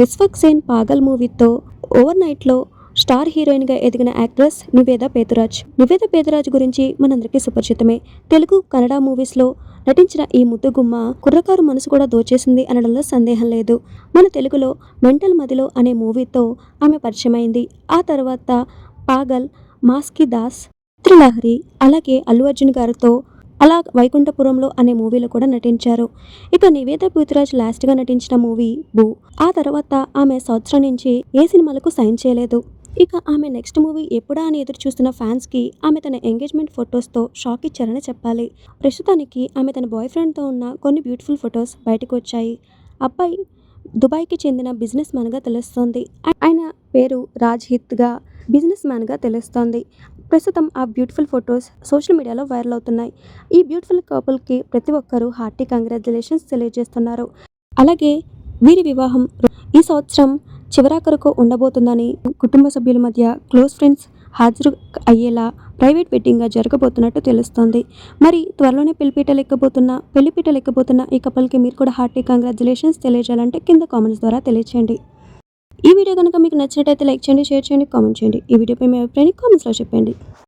విశ్వక్ సేన్ పాగల్ మూవీతో ఓవర్ నైట్లో స్టార్ హీరోయిన్గా ఎదిగిన యాక్ట్రెస్ నివేద పేతురాజ్. నివేద పేతురాజ్ గురించి మనందరికీ సుపరిచితమే. తెలుగు కన్నడ మూవీస్లో నటించిన ఈ ముద్దుగుమ్మ కుర్రకారు మనసు కూడా దోచేసింది అనడంలో సందేహం లేదు. మన తెలుగులో మెంటల్ మదిలో అనే మూవీతో ఆమె పరిచయమైంది. ఆ తర్వాత పాగల్ మాస్కి దాస్ త్రిలహరి అలాగే అల్లు అర్జున్ గారితో అలా వైకుంఠపురంలో అనే మూవీలో కూడా నటించారు. ఇక నివేద పృథ్వీరాజ్ లాస్ట్గా నటించిన మూవీ బూ ఆ తర్వాత ఆమె సంవత్సరం నుంచి ఏ సినిమాలకు సైన్ చేయలేదు. ఇక ఆమె నెక్స్ట్ మూవీ ఎప్పుడా అని ఎదురు చూస్తున్న ఫ్యాన్స్కి ఆమె తన ఎంగేజ్మెంట్ ఫొటోస్తో షాక్ ఇచ్చారని చెప్పాలి. ప్రస్తుతానికి ఆమె తన బాయ్ ఫ్రెండ్తో ఉన్న కొన్ని బ్యూటిఫుల్ ఫొటోస్ బయటకు వచ్చాయి. అబ్బాయి దుబాయ్కి చెందిన బిజినెస్ మ్యాన్గా తెలుస్తోంది. ఆయన పేరు రాజ్ హిత్గా బిజినెస్ మ్యాన్గా తెలుస్తోంది. ప్రస్తుతం ఆ బ్యూటిఫుల్ ఫొటోస్ సోషల్ మీడియాలో వైరల్ అవుతున్నాయి. ఈ బ్యూటిఫుల్ కపుల్కి ప్రతి ఒక్కరూ హార్టీ కంగ్రాచులేషన్స్ తెలియజేస్తున్నారు. అలాగే వీరి వివాహం ఈ సంవత్సరం చివరాఖరుకు ఉండబోతుందని కుటుంబ సభ్యుల మధ్య క్లోజ్ ఫ్రెండ్స్ హాజరు అయ్యేలా ప్రైవేట్ వెడ్డింగ్గా జరగబోతున్నట్టు తెలుస్తోంది. మరి త్వరలోనే పెళ్ళిపీట లెక్కబోతున్న పెళ్ళిపీట లెక్కబోతున్న ఈ కపుల్కి మీరు కూడా హార్టీ కంగ్రాచులేషన్స్ తెలియజేయాలంటే కింద కామెంట్స్ ద్వారా తెలియచేయండి. ఈ వీడియో కనుక మీకు నచ్చినట్టయితే లైక్ చేయండి షేర్ చేయండి కామెంట్ చేయండి. ఈ వీడియోపై మీ అభిప్రాయాన్ని కామెంట్స్లో చెప్పండి.